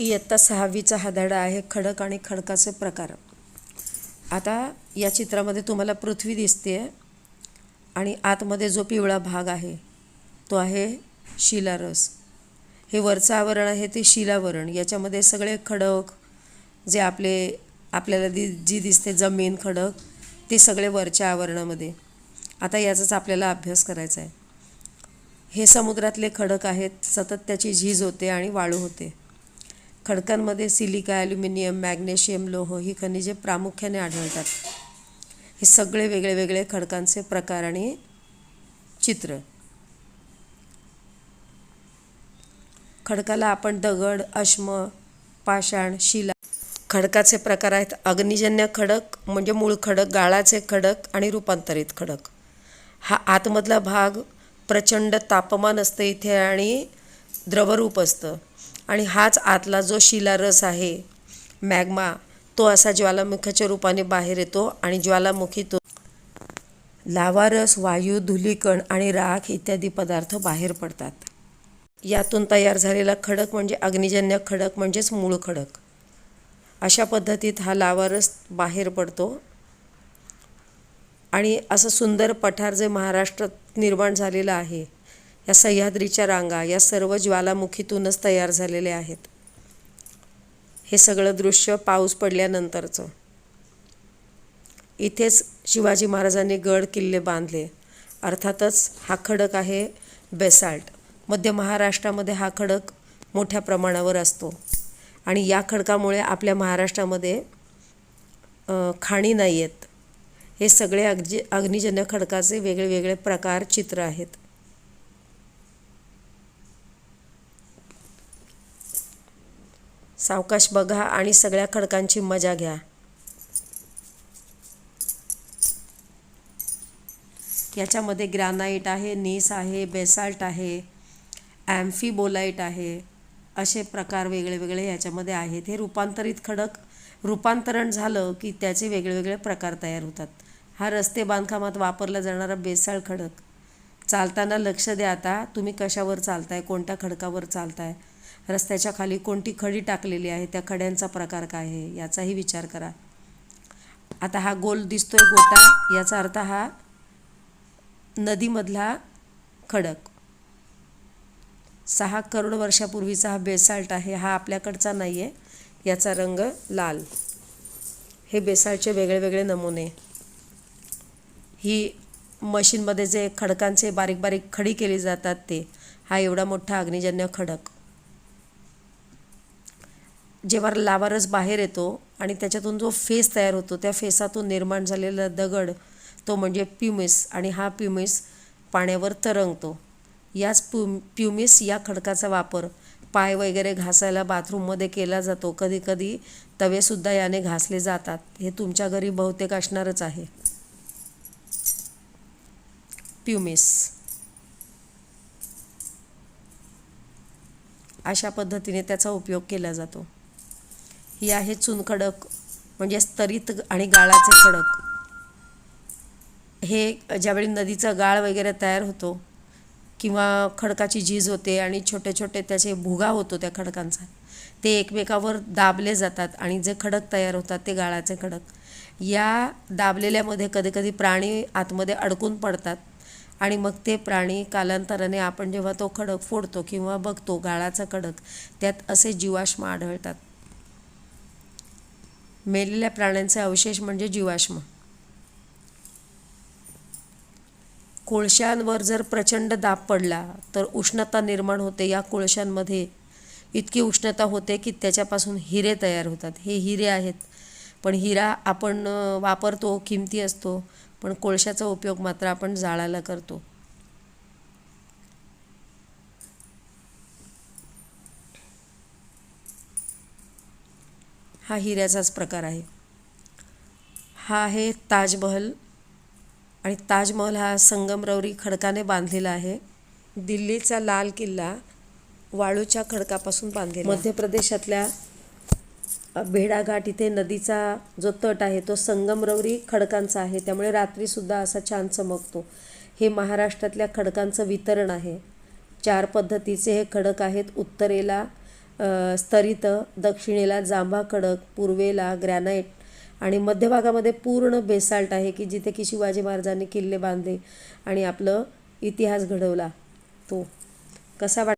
इयत्ता सहावीचा हा धडा आहे खडक आणि खडकाचे प्रकार. आता या चित्रामध्ये तुम्हाला पृथ्वी दिसते आणि आतमध्ये जो पिवळा भाग आहे तो आहे शिलारस. हे वरचं आवरण आहे ते शिलावरण. याच्यामध्ये सगळे खडक जे आपले आपल्याला दि जी दिसते जमीन खडक ते सगळे वरच्या आवरणामध्ये. आता याचाच आपल्याला अभ्यास करायचा आहे हे समुद्रातले खडक आहेत सतत त्याची झीज होते आणि वाळू होते. खडकांमध्ये सिलिका ॲल्युमिनियम मॅग्नेशियम लोह ही खनिजे प्रामुख्याने आढळतात. हे सगळे वेगळे वेगळे खडकांचे प्रकार आणि चित्र. खडकाला आपण दगड अश्म पाषाण शिला खडकाचे प्रकार आहेत. अग्निजन्य खडक म्हणजे मूळ खडक गाळाचे खडक आणि रूपांतरित खडक. हा आतमधला भाग प्रचंड तापमान असतं इथे आणि द्रवरूप असतं. आणि हाच आतला जो शिलारस आहे मॅग्मा तो असा ज्वालामुखाच्या रूपाने बाहेर येतो आणि ज्वालामुखी तो लावारस वायू धुलीकण आणि राख इत्यादी पदार्थ बाहेर पडतात. यातून तयार झालेला खडक म्हणजे अग्निजन्य खडक म्हणजेच मूळ खडक. अशा पद्धतीत हा लावारस बाहेर पडतो. आणि असं सुंदर पठार जे महाराष्ट्रात निर्माण झालेलं आहे या सह्याद्रीच्या रांगा या सर्व ज्वालामुखीतूनच तयार झालेले आहेत. हे सगळं दृश्य पाऊस पडल्यानंतरचं. इथेच शिवाजी महाराजांनी गड किल्ले बांधले. अर्थातच हा खडक आहे बेसाल्ट. मध्य महाराष्ट्रामध्ये हा खडक मोठ्या प्रमाणावर असतो. आणि या खडकामुळे आपल्या महाराष्ट्रामध्ये खाणी नाही आहेत हे सगळे अग्जी अग्निजन्य खडकाचे वेगळे वेगळे प्रकार चित्र आहेत. सावकाश बघा आणि सगळ्या खडकांची मजा घ्या. याच्यामध्ये ग्रॅनाईट आहे नीस आहे बेसाल्ट आहे ॲम्फीबोलाईट आहे असे प्रकार वेगळे वेगळे याच्यामध्ये आहेत. हे रूपांतरित खडक रूपांतरण झालं की त्याचे वेगळेवेगळे प्रकार तयार होतात. हा रस्ते बांधकामात वापरला जाणारा बेसाळ खडक. चालताना लक्ष द्या आता तुम्ही कशावर चालताय कोणत्या खडकावर चालताय? रस्त्याच्या खाली कोणती खडी टाकलेली आहे त्या खड्यांचा प्रकार काय आहे याचाही विचार करा. आता हा गोल दिसतोय गोटा याचा अर्थ हा नदीमधला खडक. सहा करोड वर्षापूर्वीचा हा बेसाल्ट आहे हा आपल्याकडचा नाही आहे याचा रंग लाल. हे बेसाल्टचे वेगळे वेगळे नमुने. ही मशीनमध्ये जे खडकांचे बारीक बारीक खडी केली जातात ते हा एवढा मोठा अग्निजन्य खडक. जेव्हा लावारस बाहेर येतो आणि त्याच्यातून जो फेस तयार होतो त्या फेसातून निर्माण झालेला दगड तो म्हणजे प्युमिस आणि हा प्युमिस पाण्यावर तरंगतो. याच प्यु प्युमिस या खडकाचा वापर पाय वगैरे घासायला बाथरूममध्ये केला जातो. कधी कधी तवेसुद्धा याने घासले जातात. हे तुमच्या घरी बहुतेक असणारच आहे. प्युमिस. अशा पद्धतीने त्याचा उपयोग केला जातो. ही आहे चुनखडक म्हणजे स्तरित आणि गाळाचे खडक. हे ज्यावेळी नदीचा गाळ वगैरे तयार होतो किंवा खडकाची झीज होते आणि छोटे छोटे त्याचे भुगा होतो त्या खडकांचा ते एकमेकावर दाबले जातात आणि जे खडक तयार होतात ते गाळाचे खडक. या दाबलेल्यामध्ये कधीकधी प्राणी आतमध्ये अडकून पडतात आणि मग ते प्राणी कालांतराने आपण जेव्हा तो खडक फोडतो किंवा बघतो गाळाचा खडक त्यात असे जीवाश्म आढळतात. मेलेल्या प्राण्यांचे अवशेष म्हणजे जीवाश्म. कोळशांवर जर प्रचंड दाब पडला तर उष्णता निर्माण होते. या कोळशांमध्ये इतकी उष्णता होते की त्याच्यापासून हिरे तयार होतात. हे हिरे आहेत. पण हिरा आपण वापरतो किमती असतो पण कोळशाचा उपयोग मात्र आपण जाळायला करतो. हा हिऱ्याचाच प्रकार आहे. हा आहे ताजमहल आणि ताजमहल हा संगमरवरी खडकाने बांधलेला आहे. दिल्लीचा लाल किल्ला वाळूच्या खडकापासून बांधलेला मध्य प्रदेशातल्या भेडाघाट इथे नदीचा जो तट आहे तो संगमरवरी खडकांचा आहे. त्यामुळे रात्रीसुद्धा असा छान चमकतो. हे महाराष्ट्रातल्या खडकांचं वितरण आहे. चार पद्धतीचे हे खडक आहेत. उत्तरेला स्तरित दक्षिणेला जांभा खडक पूर्वेला ग्रॅनाईट आणि मध्यभागामध्ये पूर्ण बेसाल्ट आहे की जिथे की शिवाजी महाराजांनी किल्ले बांधले आणि आपलं इतिहास घडवला. तो कसा वाट